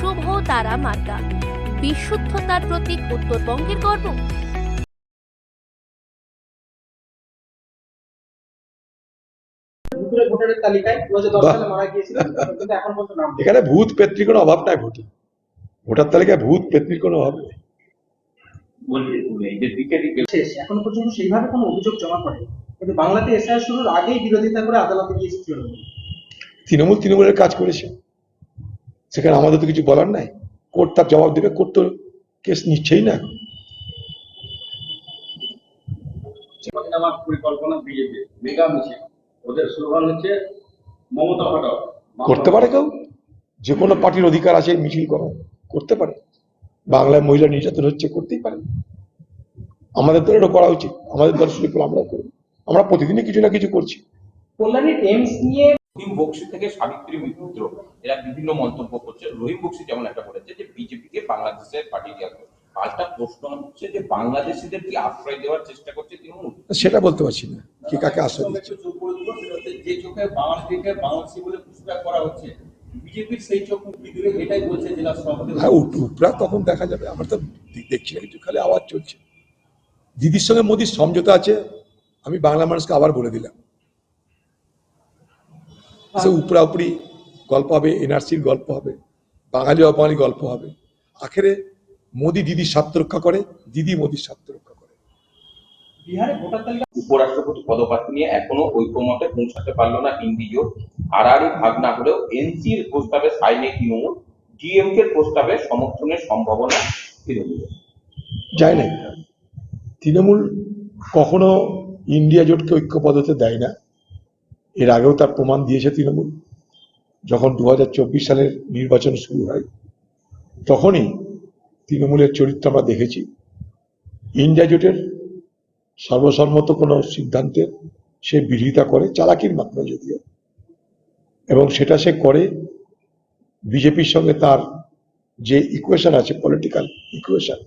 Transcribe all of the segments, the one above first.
শুভ তারা মার্কা বিশুদ্ধতার প্রতীক উত্তরবঙ্গের গর্ব। এখন ভূত পেত্রীর কোনো অভাব নাই ভোটে। ভোটার তালিকায় ভূত পেত্রীর কোনো অভাব নেই। এখনও পর্যন্ত সেইভাবে কোনো অভিযোগ জমা পড়ে কিন্তু বাংলাতে এসআই শুরুর আগেই বিরোধিতা করে আদালতে গিয়েছে তৃণমূল তৃণমূল তৃণমূলের কাজ করেছে। সেখানে আমাদের তো কিছু বলার নাই। কোর্ট তার জবাব দেবে কোর্ট তো কেস নিচ্ছেই না। আমার পরিকল্পনা বিজেপি মেগা মিছিল। ওদের স্লোগান হচ্ছে মমতা হটাও করতে পারে কেউ? যে কোনো পার্টির অধিকার আছে মিছিল করা। করতে পারে। বাংলায় মহিলা নির্যাতন হচ্ছে করতেই পারে। আমাদের দলেরও করা উচিত। আমাদের দল শুরু করে। করব আমরা প্রতিদিনই কিছু না কিছু করছি। কল্যাণীর এমস নিয়ে রহিম বক্সি থেকে সাবিত্রী মিত্র এরা বিভিন্ন মন্তব্য করছে। রহিম বক্সি যেমন একটা বলেছে যে বিজেপিকে বাংলাদেশের পাঠিয়ে দেওয়া হবে পাল্টা প্রশ্ন হচ্ছে যে বাংলাদেশিদের কি আশ্রয় দেওয়ার চেষ্টা করছে তৃণমূল? সেটা বলতে পারছি না। কি কাকে আশ্রয় দিচ্ছে? যে চোখে বাংলাদেশকে বাংলাদেশি বলে পুরস্কার করা হচ্ছে। বিজেপির সেই চোখ দিলে এটাই বলছে জেলা সভাপতি হ্যাঁ উপরা তখন দেখা যাবে। আমরা তো দেখছি না কিছু খালি আওয়াজ চলছে। দিদির সঙ্গে মোদির সমঝোতা আছে। আমি বাংলা মানুষকে আবার বলে দিলাম। সে উপরা উপরি গল্প হবে এনআরসির গল্প হবে বাঙালি অবাঙালি গল্প হবে। আখেরে মোদি দিদির স্বার্থ রক্ষা করে দিদি মোদির স্বার্থ রক্ষা করে। বিহারে ভোটার তালিকা উপরাষ্ট্রপতি পদপ্রার্থী নিয়ে এখনও ঐক্যমতে পৌঁছাতে পারল না ইন্ডি জোট হারাহারি ভাগ না হলেও এনসির প্রস্তাবে সাইনে তৃণমূল ডিএমকে প্রস্তাবে সমর্থনের সম্ভাবনা তৃণমূল যায় না তৃণমূল কখনো ইন্ডিয়া জোটকে ঐক্যপদ হতে দেয় না। এর আগেও তার প্রমাণ দিয়েছে তৃণমূল। যখন দু হাজার চব্বিশ সালের নির্বাচন শুরু হয়, তখনই তৃণমূলের চরিত্র আমরা দেখেছি। ইন্ডিয়া জোটের সর্বসম্মত কোনো সিদ্ধান্তের সে বিরোধিতা করে চালাকির মাধ্যমে যদিও। এবং সেটা সে করে বিজেপির সঙ্গে তার যে ইকুয়েশন আছে পলিটিক্যাল ইকুয়েশন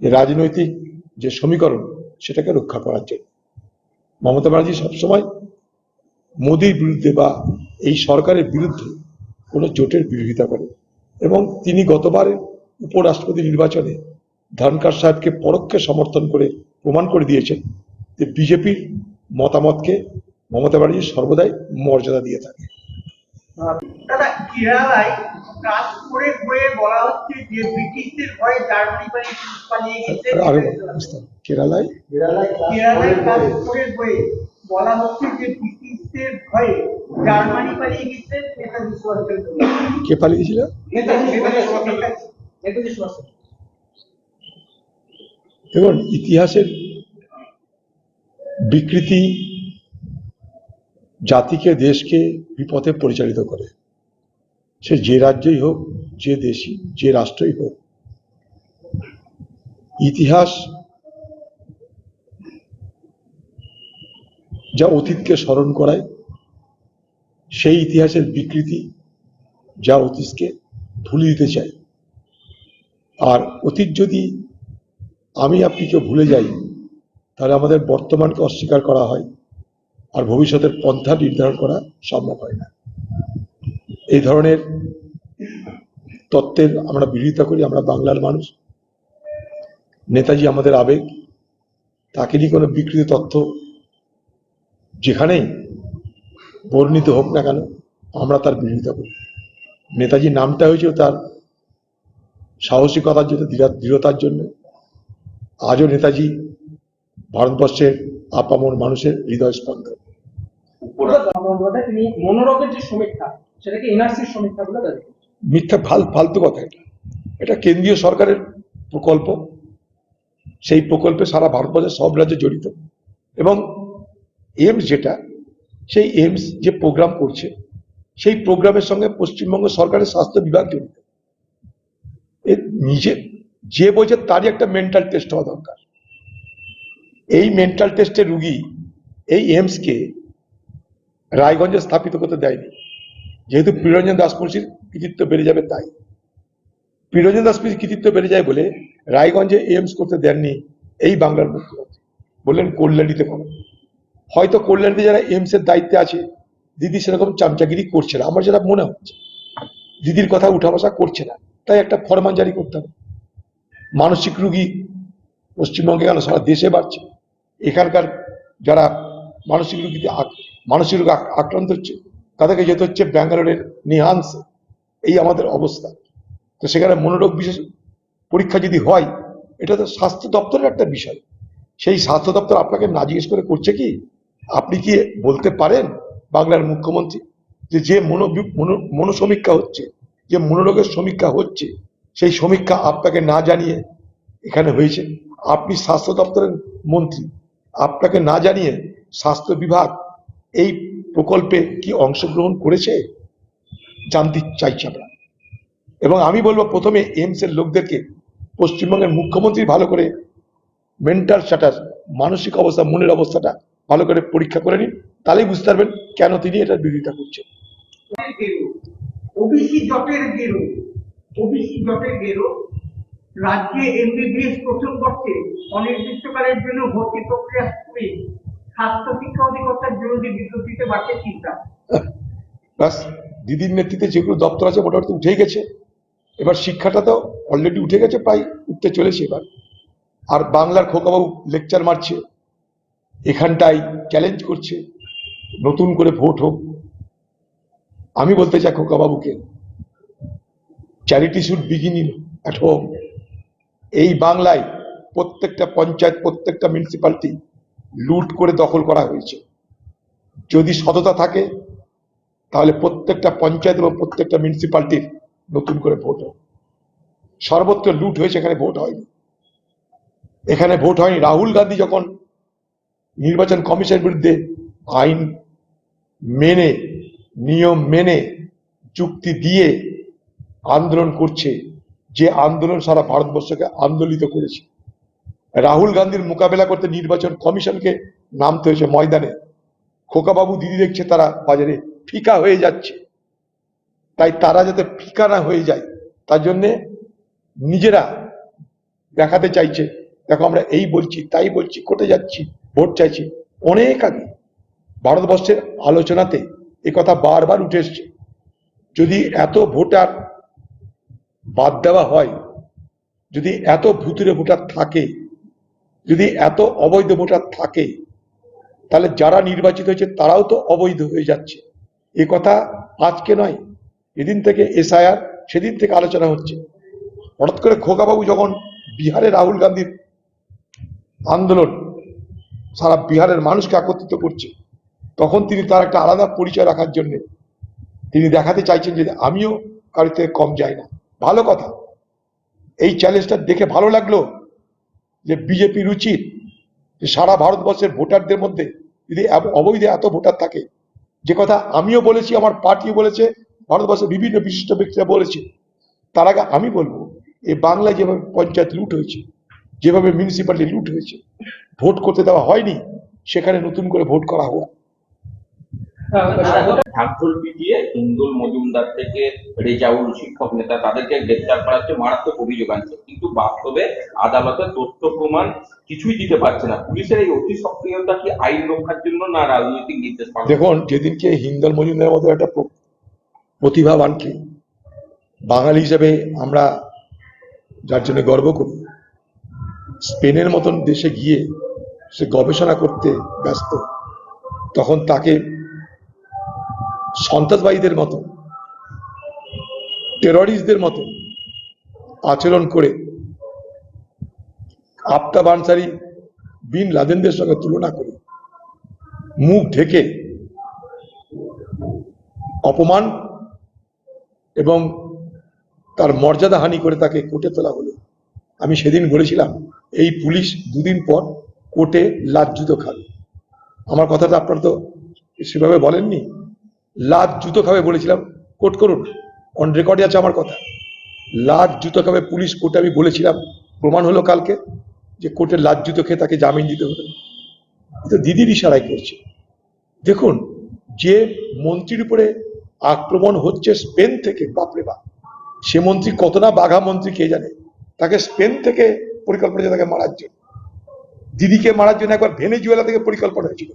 যে রাজনৈতিক যে সমীকরণ, সেটাকে রক্ষা করার জন্য। মমতা ব্যানার্জি সবসময় মোদির বিরুদ্ধে বা এই সরকারের বিরুদ্ধে কোনো জোটের বিরোধিতা করে। এবং তিনি গতবারের উপরাষ্ট্রপতি নির্বাচনে ধনকার সাহেবকে পরোক্ষে সমর্থন করে প্রমাণ করে দিয়েছেন যে বিজেপির মতামতকে মমতা ব্যানার্জি সর্বদাই মর্যাদা দিয়ে থাকে। দাদা কেরালায় কাশপুরের বইয়ে বলা হচ্ছে যে ব্রিটিশদের ভয়ে জার্মানি পালিয়ে গেছে। কেরালায়? কেরালায় কাশপুরের বইয়ে বলা হচ্ছে যে ব্রিটিশদের ভয়ে জার্মানি পালিয়ে গেছে নেতাজি সুভাষচন্দ্র। কে পালিয়ে গেছিল? নেতাজি সুভাষচন্দ্র নেতাজি সুভাষচন্দ্র দেখুন ইতিহাসের বিকৃতি জাতিকে দেশকে বিপথে পরিচালিত করে। সে যে রাজ্যই হোক যে দেশই যে রাষ্ট্রই হোক ইতিহাস যা অতীতকে স্মরণ করায়, সেই ইতিহাসের বিকৃতি যা অতীতকে ভুলে দিতে চায়। আর অতীত যদি আমি আপনি কেউ ভুলে যাই, তাহলে আমাদের বর্তমানকে অস্বীকার করা হয় আর ভবিষ্যতের পন্থা নির্ধারণ করা সম্ভব হয় না। এই ধরনের তত্ত্বের আমরা বিরোধিতা করি, আমরা বাংলার মানুষ। নেতাজি আমাদের আবেগ, তাকে নিয়ে কোনো বিকৃত তথ্য যেখানেই বর্ণিত হোক না কেন আমরা তার বিরোধিতা করি। নেতাজি নামটা হয়েছিল তার সাহসিকতার জন্য দৃঢ়- দৃঢ়তার জন্য। আজও নেতাজি ভারতবর্ষের আপামর মানুষের হৃদয় স্পন্দন দাবি করছেন। মিথ্যা ফাল ফালতু কথা এটা। এটা কেন্দ্রীয় সরকারের প্রকল্প। সেই প্রকল্পে সারা ভারতবর্ষের সব রাজ্যে জড়িত। এবং এইমস যেটা, সেই এইমস যে প্রোগ্রাম করছে, সেই প্রোগ্রামের সঙ্গে পশ্চিমবঙ্গ সরকারের স্বাস্থ্য বিভাগ জড়িত। নিজে, যে বোঝে তারই একটা মেন্টাল টেস্ট হওয়া দরকার। এই মেন্টাল টেস্টের রুগী, এই এইমসকে রায়গঞ্জে স্থাপিত করতে দেয়নি। যেহেতু প্রিয়রঞ্জন দাস মুন্সির কৃতিত্ব বেড়ে যাবে তাই। প্রিয়রঞ্জন দাস মুন্সির কৃতিত্ব বেড়ে যায় বলে রায়গঞ্জে এমস করতে দেননি এই বাংলার মুখ্যমন্ত্রী। বললেন, কল্যাণীতে করো। হয়তো কল্যাণীতে যারা এইমস এর দায়িত্বে আছে, দিদি সেরকম চামচাগিরি করছে না। আমার যেটা মনে হচ্ছে, দিদির কথা উঠা বসা করছে না। তাই একটা ফরমান জারি করতে হবে। মানসিক রুগী পশ্চিমবঙ্গে কেন সারা দেশে বাড়ছে। এখানকার যারা মানসিক রুগীতে মানসিক রোগ আক্রান্ত হচ্ছে, তাদেরকে যেতে হচ্ছে ব্যাঙ্গালোরের নিহান্সে। এই আমাদের অবস্থা। তো সেখানে মনোরোগ বিশেষ পরীক্ষা যদি হয়, এটা তো স্বাস্থ্য দপ্তরের একটা বিষয়। সেই স্বাস্থ্য দপ্তর আপনাকে না জিজ্ঞেস করে করছে কি? আপনি কি বলতে পারেন বাংলার মুখ্যমন্ত্রী যে যে মনো মনো- মনোসমীক্ষা হচ্ছে, যে মনোরোগের সমীক্ষা হচ্ছে, সেই সমীক্ষা আপনাকে না জানিয়ে এখানে হয়েছে? আপনি স্বাস্থ্য দপ্তরের মন্ত্রী, আপনাকে না জানিয়ে স্বাস্থ্য বিভাগ এই প্রকল্পে কি অংশগ্রহণ করেছে? জানতে চাইছি আমরা। এবং আমি বলব প্রথমে এইমস এর লোকদেরকে, পশ্চিমবঙ্গের মুখ্যমন্ত্রী ভালো করে মেন্টাল স্ট্যাটাস মানসিক অবস্থা, মনের অবস্থাটা ভালো করে পরীক্ষা করে নিন তাহলেই বুঝতে পারবেন কেন তিনি এটার বিরোধিতা করছেন। ওবিসি জটের গেরো ওবিসি জটের গেরো রাজ্যে এমবিবিএস প্রথম বর্ষে অনির্দিষ্টকালের জন্য ভর্তি প্রক্রিয়া স্বাস্থ্য শিক্ষা অধিকর্তার বিরোধী বিদ্যুৎ বাড়ছে চিন্তা। ব্যাস দিদির নেতৃত্বে যেগুলো দপ্তর আছে মোটামুটি উঠেই গেছে। এবার শিক্ষাটা তো অলরেডি উঠে গেছে প্রায় উঠতে চলেছে এবার। আর বাংলার খোকাবাবু লেকচার মারছে। এখানটাই চ্যালেঞ্জ করছে, নতুন করে ভোট হোক। আমি বলতে চাই খোকাবাবুকে charity should begin at home এই বাংলায় প্রত্যেকটা পঞ্চায়েত, প্রত্যেকটা মিউনিসিপালিটি লুট করে দখল করা হয়েছে। যদি সততা থাকে, তাহলে প্রত্যেকটা পঞ্চায়েত এবং প্রত্যেকটা মিউনিসিপালিটির নতুন করে ভোট হবে সর্বত্র লুট হয়েছে, এখানে ভোট হয়নি। এখানে ভোট হয়নি। রাহুল গান্ধী যখন নির্বাচন কমিশনের বিরুদ্ধে আইন মেনে, নিয়ম মেনে চুক্তি দিয়ে আন্দোলন করছে, যে আন্দোলন সারা ভারতবর্ষকে আন্দোলিত করেছে। রাহুল গান্ধীর মোকাবেলা করতে নির্বাচন কমিশনকে নামতে হয়েছে ময়দানে। খোকাবাবু দিদি দেখছে তারা বাজারে ফিকা হয়ে যাচ্ছে। তাই তারা যাতে ফিকা না হয়ে যায়, তার জন্যে নিজেরা দেখাতে চাইছে, দেখো আমরা এই বলছি, তাই বলছি কোটে যাচ্ছি। ভোট চাইছি। অনেক আগে ভারতবর্ষের আলোচনাতে কথা বারবার উঠে এসছে। যদি এত ভোটার বাদ দেওয়া হয়, যদি এত ভুতুরে ভোটার থাকে, যদি এত অবৈধ ভোটার থাকে, তাহলে যারা নির্বাচিত হয়েছে তারাও তো অবৈধ হয়ে যাচ্ছে। এ কথা আজকে নয়, এদিন থেকে এসআইআর, সেদিন থেকে আলোচনা হচ্ছে। হঠাৎ করে খোকাবাবু যখন বিহারে রাহুল গান্ধীর আন্দোলন সারা বিহারের মানুষকে একত্রিত করছে। তখন তিনি তার একটা আলাদা পরিচয় রাখার জন্য তিনি দেখাতে চাইছেন যে আমিও কারোর থেকে কম যাই না। ভালো কথা। এই চ্যালেঞ্জটা দেখে ভালো লাগল যে বিজেপির উচিত যে সারা ভারতবর্ষের ভোটারদের মধ্যে যদি অবৈধ এত ভোটার থাকে, যে কথা আমিও বলেছি, আমার পার্টিও বলেছে, ভারতবর্ষের বিভিন্ন বিশিষ্ট ব্যক্তিরা বলেছে, তার আগে আমি বলব, এই বাংলায় যেভাবে পঞ্চায়েত লুট হয়েছে, যেভাবে মিউনিসিপ্যালিটি লুট হয়েছে ভোট করতে দেওয়া হয়নি সেখানে নতুন করে ভোট করা হোক। ঢাকঢোল পিটিয়ে হিন্দুল মজুমদার থেকে রেজাউল শিক্ষক নেতা তাদেরকে গ্রেপ্তার করা হচ্ছে মারাত্মক অভিযোগ আনছে কিন্তু বাস্তবে আদালতে তথ্য প্রমাণ কিছুই দিতে পারছে না। পুলিশের এই অতি সক্রিয়তা কি আইন রক্ষার জন্য না রাজনৈতিক নির্দেশ দেখুন যেদিনকে হিন্দল মজুমদারের মতো একটা প্র- প্রতিভাবানকে বাঙালি হিসেবে আমরা যার জন্য গর্ব করি স্পেনের মতন দেশে গিয়ে সে গবেষণা করতে ব্যস্ত। তখন তাকে সন্ত্রাসবাদীদের মতো টেররিস্টদের মতো আচরণ করে আফতাব আনসারি বিন লাদেনদের সঙ্গে তুলনা করে মুখ ঢেকে অপমান এবং তার মর্যাদা হানি করে তাকে কোটে তোলা হলো। আমি সেদিন বলেছিলাম, এই পুলিশ দুদিন পর কোর্টে লাজ্জুত খাবে। আমার কথাটা আপনারা তো সেভাবে বলেননি? লাজ জুতো খাবে বলেছিলাম। কোর্ট করুন অন রেকর্ডে আছে আমার কথা। লাজ জুতো খাবে পুলিশ কোর্টে আমি বলেছিলাম। প্রমাণ হলো কালকে যে কোর্টে লাজ জুতো খেয়ে তাকে জামিন দিতে এ তো দিদির ইশারায় করছে। দেখুন, যে মন্ত্রীর উপরে আক্রমণ হচ্ছে স্পেন থেকে, বাপরে বাপ। সে মন্ত্রী কত না বাঘা মন্ত্রী কে জানে? তাকে স্পেন থেকে পরিকল্পনা তাকে মারার জন্য। দিদিকে মারার জন্য একবার ভেনেজুয়েলা থেকে পরিকল্পনা হয়েছিল।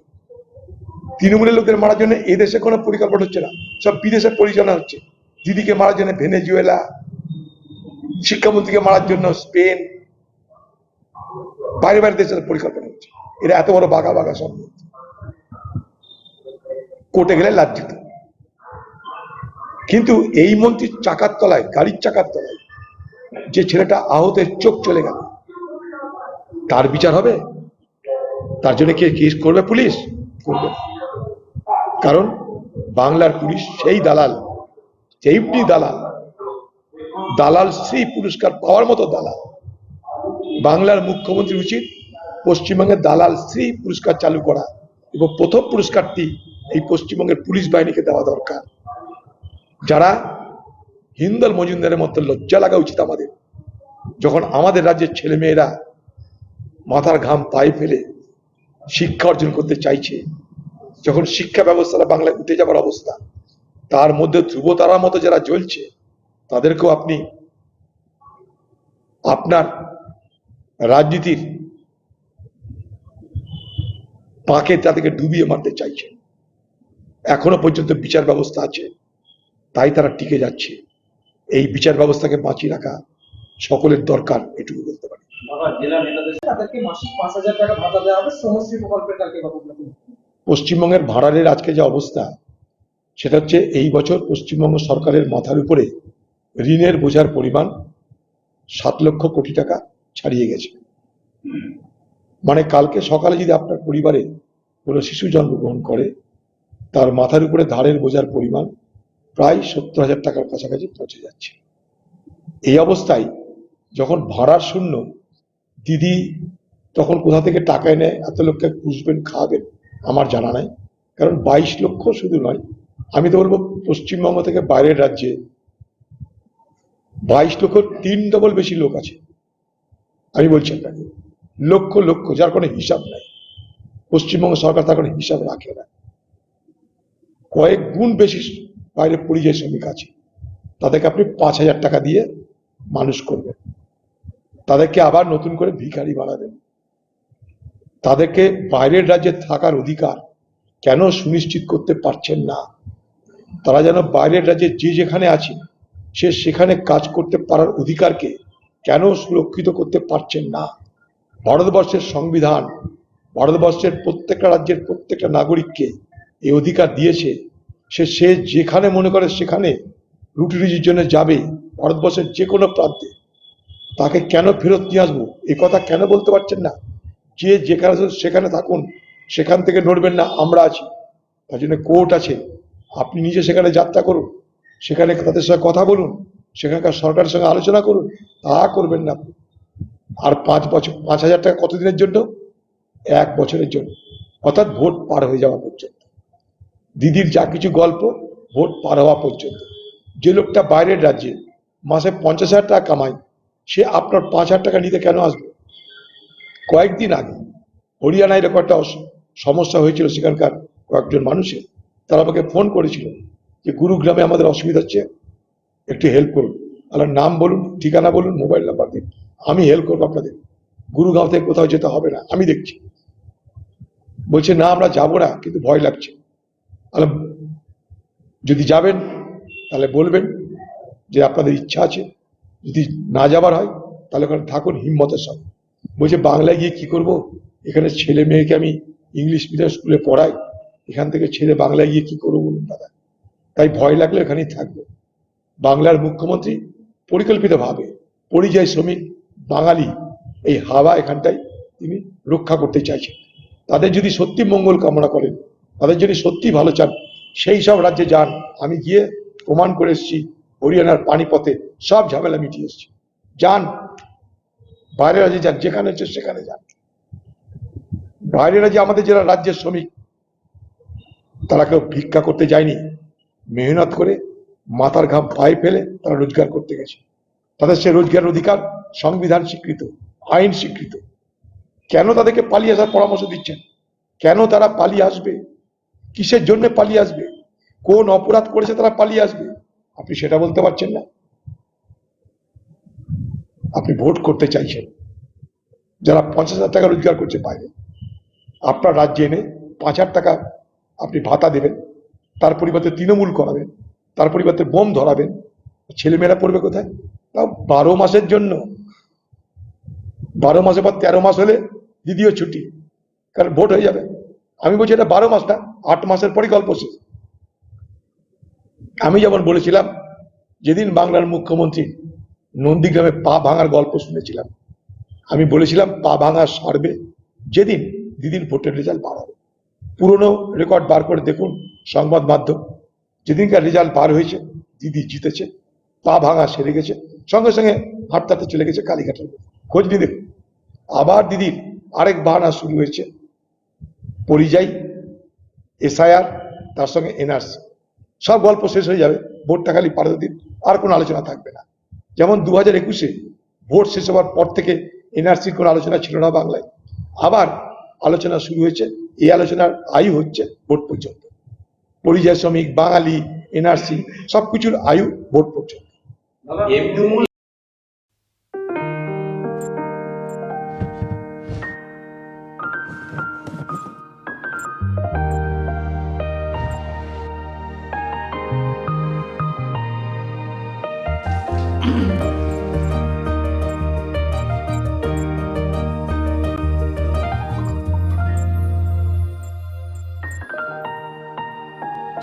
তৃণমূলের লোকদের মারার জন্য এদেশে কোনো পরিকল্পনা হচ্ছে না। সব বিদেশে পরিচালনা হচ্ছে। দিদিকে মারার জন্য ভেনেজুয়েলা, শিক্ষামন্ত্রীকে মারার জন্য স্পেন। বাইরে বাইরে দেশের পরিকল্পনা হচ্ছে। এরা এত বড় বাঘা বাঘা সব। কোর্টে গেলে লাজ্জিত। কিন্তু এই মন্ত্রীর চাকার তলায়, গাড়ির চাকার তলায় যে ছেলেটা আহতের চোখ চলে গেল তার বিচার হবে? তার জন্য কে কেস করবে? পুলিশ করবে। কারণ বাংলার পুলিশ সেই দালাল সেইটি দালাল। দালাল শ্রী পুরস্কার পাওয়ার মতো দালাল। বাংলার মুখ্যমন্ত্রী উচিত পশ্চিমবঙ্গের দালাল শ্রী পুরস্কার চালু করা এবং প্রথম পুরস্কারটি এই পশ্চিমবঙ্গের পুলিশ বাহিনীকে দেওয়া দরকার। যারা হিন্দল মজুমদারের মতো লজ্জা লাগা উচিত আমাদের। যখন আমাদের রাজ্যের ছেলেমেয়েরা মাথার ঘাম পায়ে ফেলে শিক্ষা অর্জন করতে চাইছে। যখন শিক্ষা ব্যবস্থাটা বাংলায় উঠে যাবার অবস্থা, তার মধ্যে ধ্রুবতারার মতো যারা জ্বলছে, তাদেরকেও আপনি আপনার রাজনীতির পাকে তাদেরকে ডুবিয়ে মারতে চাইছেন। এখনও পর্যন্ত বিচার ব্যবস্থা আছে, তাই তারা টিকে যাচ্ছে। এই বিচার ব্যবস্থাকে বাঁচিয়ে রাখা সকলের দরকার, এটুকু বলতে পারি। পশ্চিমবঙ্গের ভাড়ারের আজকে যে অবস্থা, সেটা হচ্ছে এই বছর পশ্চিমবঙ্গ সরকারের মাথার উপরে ঋণের বোঝার পরিমাণ সাত লক্ষ কোটি টাকা ছাড়িয়ে গেছে। মানে কালকে সকালে যদি আপনার পরিবারে কোনো শিশু জন্মগ্রহণ করে, তার মাথার উপরে ধারের বোঝার পরিমাণ প্রায় সত্তর হাজার টাকার কাছাকাছি পৌঁছে যাচ্ছে। এই অবস্থায় যখন ভাড়ার শূন্য দিদি তখন কোথা থেকে টাকা এনে এত লোককে পুষবেন খাওয়াবেন, আমার জানা নাই। কারণ বাইশ লক্ষ শুধু নয়, আমি তো বলব পশ্চিমবঙ্গ থেকে বাইরের রাজ্যে বাইশ লক্ষ তিন ডবল বেশি লোক আছে। আমি বলছি আপনাকে, লক্ষ লক্ষ, যার কোনো হিসাব নাই। পশ্চিমবঙ্গ সরকার তার কোনো হিসাব রাখে না। কয়েক গুণ বেশি বাইরে পরিযায়ী শ্রমিক আছে। তাদেরকে আপনি পাঁচ হাজার টাকা দিয়ে মানুষ করবেন। তাদেরকে আবার নতুন করে ভিখারি বানাবেন। তাদেরকে বাইরের রাজ্যে থাকার অধিকার কেন সুনিশ্চিত করতে পারছেন না? তারা যেন বাইরের রাজ্যে যে যেখানে আছে, সে সেখানে কাজ করতে পারার অধিকারকে কেন সুরক্ষিত করতে পারছেন না? ভারতবর্ষের সংবিধান, ভারতবর্ষের প্রত্যেকটা রাজ্যের প্রত্যেকটা নাগরিককে এই অধিকার দিয়েছে। সে সে যেখানে মনে করে সেখানে রুটি রুজির জন্য যাবে, ভারতবর্ষের যে কোনো প্রান্তে। তাকে কেন ফেরত নিয়ে আসব? এ কথা কেন বলতে পারছেন না? যে যেখানে সেখানে থাকুন। সেখান থেকে নড়বেন না, আমরা আছি। তার জন্য কোর্ট আছে। আপনি নিজে সেখানে যাত্রা করুন। সেখানে তাদের সঙ্গে কথা বলুন। সেখানকার সরকারের সঙ্গে আলোচনা করুন। তা করবেন না। আর পাঁচ বছর, পাঁচ হাজার টাকা কতদিনের জন্য? এক বছরের জন্য। অর্থাৎ ভোট পার হয়ে যাওয়া পর্যন্ত। দিদির যা কিছু গল্প, ভোট পার হওয়া পর্যন্ত। যে লোকটা বাইরের রাজ্যে, মাসে পঞ্চাশ হাজার টাকা কামায় সে আপনার পাঁচ হাজার টাকা নিতে কেন আসবে? কয়েকদিন আগে হরিয়ানায় এরকম একটা সমস্যা হয়েছিল সেখানকার কয়েকজন মানুষের। তারা আমাকে ফোন করেছিল যে, গুরুগ্রামে আমাদের অসুবিধা হচ্ছে, একটু হেল্প করুন। আমার নাম বলুন, ঠিকানা বলুন মোবাইল নাম্বার দিন, আমি হেল্প করব আপনাদের। গুরুগাঁও থেকে কোথাও যেতে হবে না, আমি দেখছি। বলছে, না, আমরা যাব না, কিন্তু ভয় লাগছে। যদি যাবেন, তাহলে বলবেন যে, আপনাদের ইচ্ছা আছে। যদি না যাবার হয়, তাহলে ওখানে থাকুন হিম্মতের সঙ্গে বলছে, বাংলায় গিয়ে কি করব? এখানে ছেলে মেয়েকে আমি ইংলিশ মিডিয়াম স্কুলে পড়াই, এখান থেকে ছেলে বাংলায় গিয়ে কি করব বলুন দাদা? তাই ভয় লাগলে এখানেই থাকব। বাংলার মুখ্যমন্ত্রী পরিকল্পিতভাবে পরিযায়ী শ্রমিক, বাঙালি, এই হাওয়া এখানটায় তিনি রক্ষা করতে চাইছেন। তাদের যদি সত্যি মঙ্গল কামনা করেন, তাদের যদি সত্যি ভালো চান, সেই সব রাজ্যে যান। আমি গিয়ে প্রমাণ করে এসেছি, হরিয়ানার পানিপথে সব ঝামেলা মিটিয়ে এসেছি। যান, বাইরের রাজ্যে যান, যেখানে হচ্ছে সেখানে যান। বাইরের রাজ্যে আমাদের যারা রাজ্যের শ্রমিক, তারা কেউ ভিক্ষা করতে যায়নি। মেহনত করে মাথার ঘাম পায়ে ফেলে তারা রোজগার করতে গেছে। তাদের সে রোজগারের অধিকার সংবিধান স্বীকৃত, আইন স্বীকৃত। কেন তাদেরকে পালিয়ে আসার পরামর্শ দিচ্ছেন? কেন তারা পালিয়ে আসবে? কিসের জন্য পালিয়ে আসবে? কোন অপরাধ করেছে তারা পালিয়ে আসবে? আপনি সেটা বলতে পারছেন না। আপনি ভোট করতে চাইছেন। যারা পঞ্চাশ হাজার টাকা রোজগার করছে বাইরে, আপনার রাজ্যে এনে পাঁচ হাজার টাকা আপনি ভাতা দেবেন, তার পরিবর্তে তৃণমূল করাবেন, তার পরিবর্তে বোম ধরাবেন, ছেলেমেয়েরা পড়বে কোথায়? তাও বারো মাসের জন্য। বারো মাসের পর তেরো মাস হলে দ্বিতীয় ছুটি, কারণ ভোট হয়ে যাবে। আমি বলছি এটা বারো মাস না, আট মাসের পরই গল্প শেষ। আমি যেমন বলেছিলাম, যেদিন বাংলার মুখ্যমন্ত্রী নন্দীগ্রামে পা ভাঙার গল্প শুনেছিলাম। আমি বলেছিলাম, পা ভাঙা সারবে, যেদিন দিদির ভোটের রেজাল্ট বার হবে। পুরনো রেকর্ড বার করে দেখুন সংবাদ মাধ্যম। যেদিনকার রেজাল্ট বার হয়েছে, দিদি জিতেছে, পা ভাঙা সেরে গেছে, সঙ্গে সঙ্গে হাঁটতাতে চলে গেছে কালীঘাটের খোঁজ নিয়ে দেখুন, আবার দিদির আরেক বাহানা শুরু হয়েছে, পরিযায়ী, এসআইআর, তার সঙ্গে এনআরসি। সব গল্প শেষ হয়ে যাবে, ভোটটা খালি পারত দিন আর কোনো আলোচনা থাকবে না। যেমন দু হাজার একুশে ভোট শেষ হওয়ার পর থেকে এনআরসির কোনো আলোচনা ছিল না বাংলায়। আবার আলোচনা শুরু হয়েছে, এই আলোচনার আয়ু হচ্ছে ভোট পর্যন্ত। পরিযায়ী শ্রমিক, বাঙালি, এনআরসি, সবকিছুর আয়ু ভোট পর্যন্ত।